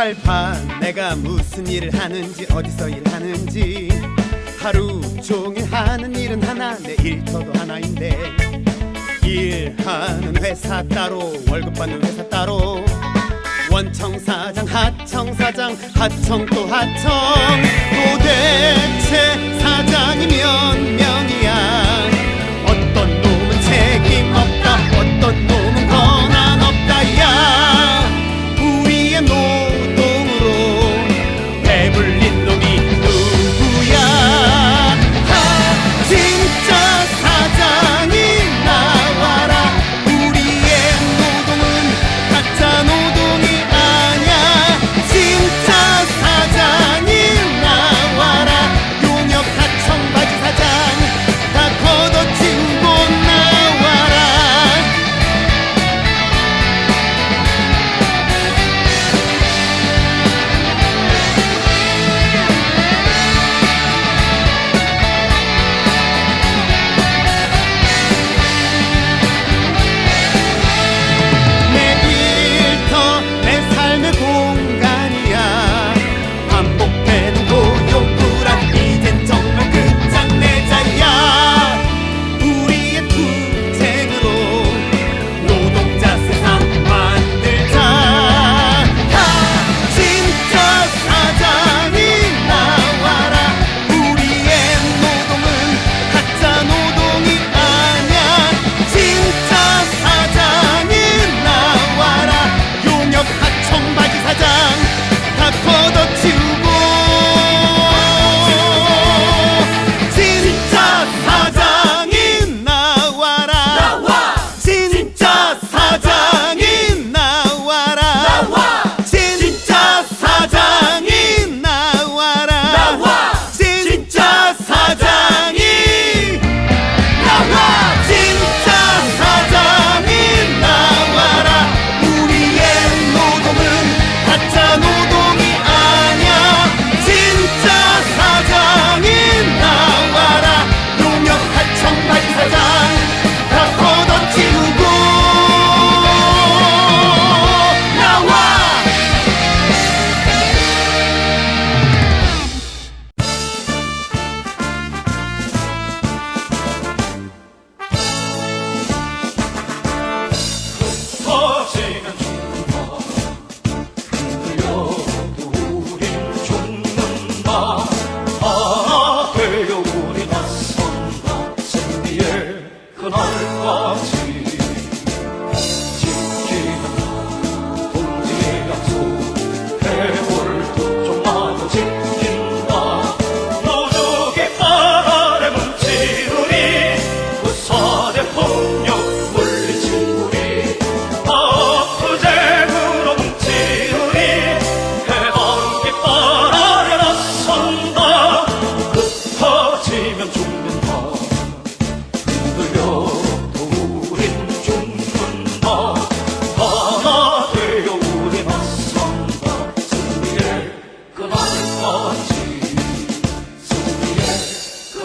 잘판 내가 무슨 일을 하는지 어디서 일하는지. 하루 종일 하는 일은 하나 내 일터도 하나인데. 일하는 회사 따로 월급 받는 회사 따로. 원청 사장 하청 사장 하청 또 하청. 도대체 사장이 몇 명이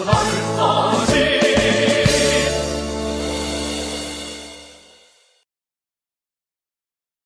heart.